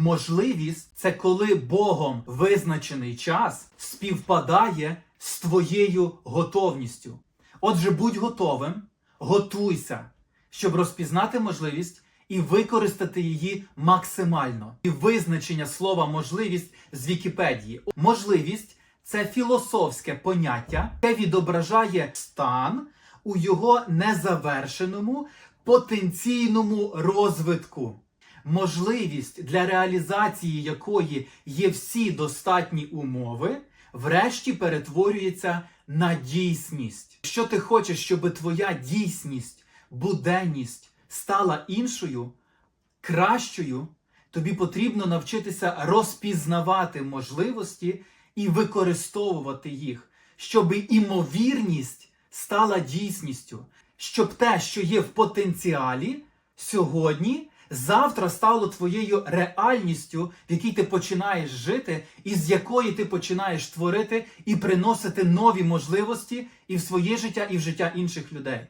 Можливість це коли Богом визначений час співпадає з твоєю готовністю. Отже, будь готовим, готуйся, щоб розпізнати можливість і використати її максимально. І визначення слова можливість з Вікіпедії. Можливість це філософське поняття, яке відображає стан у його незавершеному потенційному розвитку. Можливість для реалізації якої є всі достатні умови, врешті перетворюється на дійсність. Якщо ти хочеш, щоб твоя дійсність, буденність стала іншою, кращою, тобі потрібно навчитися розпізнавати можливості і використовувати їх, щоб імовірність стала дійсністю, щоб те, що є в потенціалі сьогодні, завтра стало твоєю реальністю, в якій ти починаєш жити, і з якої ти починаєш творити і приносити нові можливості і в своє життя, і в життя інших людей.